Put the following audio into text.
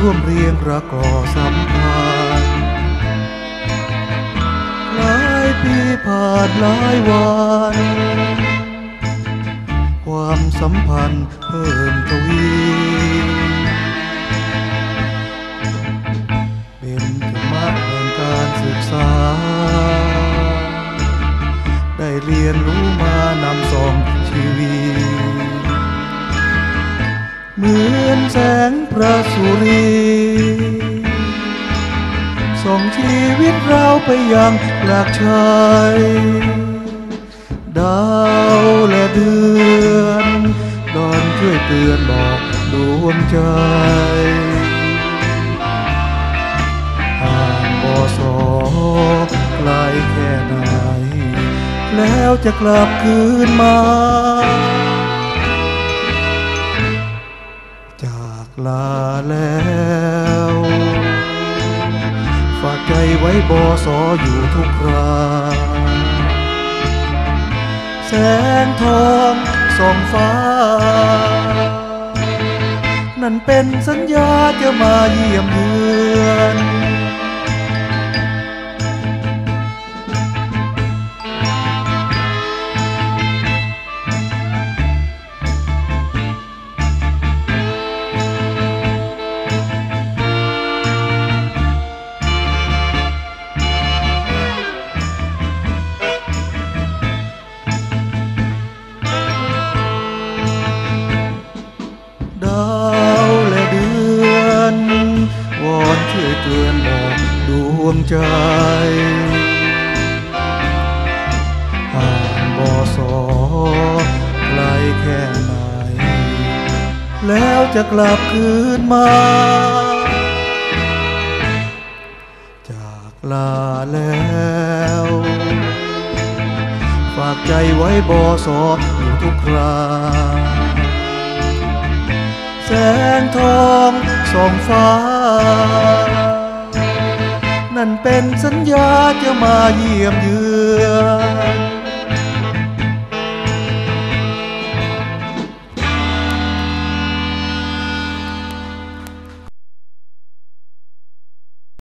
ร่วมเรียงประกอสัมพันธ์หลายปีผ่านหลายวัน ความสัมพันธ์เพิ่มทวีเป็นธรรมะแห่งการศึกษา ได้เรียนรู้มานำส่องชีวิต ระสุรี ส่งชีวิตเราไปยังหลักชัยดาวและเดือนดอนช่วยเตือนบอกดวงใจห่างบอสอไกลแค่ไหน แล้วจะกลับคืนมา ไว้บอสออยู่ทุกคราแสงทองส่องฟ้า นั่นเป็นสัญญาจะมาเยี่ยมเยือน ช่วยเตือนบอกดวงใจห่างบอสอไกลแค่ไหน แล้วจะกลับคืนมา จากลาแล้วฝากใจไว้บอสออยู่ทุกคราแสงทอง ส่องฟ้า นั่นเป็นสัญญาจะมาเยี่ยมเยือน